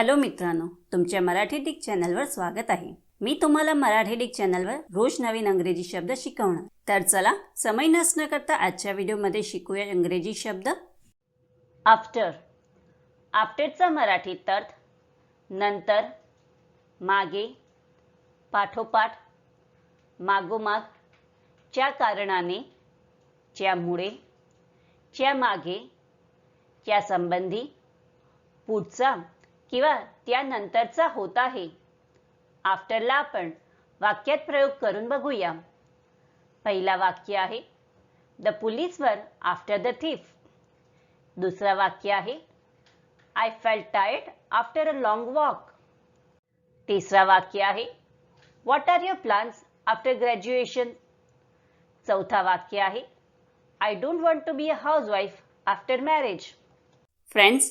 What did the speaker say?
Hello मित्रांनो तुमच्या Marathi Dick चॅनलवर स्वागत आहे. मी तुम्हाला मराठी डिक चॅनलवर रोज नवीन अंग्रेजी शब्द शिकवणार. तर चला समय नसणं करता आजच्या व्हिडिओमध्ये शिकूया इंग्रजी शब्द. आफ्टर आफ्टरचा मराठी अर्थ नंतर मागे पाठोपाठ मागोमाग च्या कारणाने च्यामुळे च्या मागे च्या संबंधी पुढचा. किंवा त्यानंतरचा होत आहे. आफ्टरला आपण वाक्यात प्रयोग करून बघूया. पहिला वाक्य आहे the police were after the thief दुसरा वाक्य आहे I felt tired after a long walk तिसरा वाक्य आहे what are your plans after graduation चौथा वाक्य आहे I don't want to be a housewife after marriage friends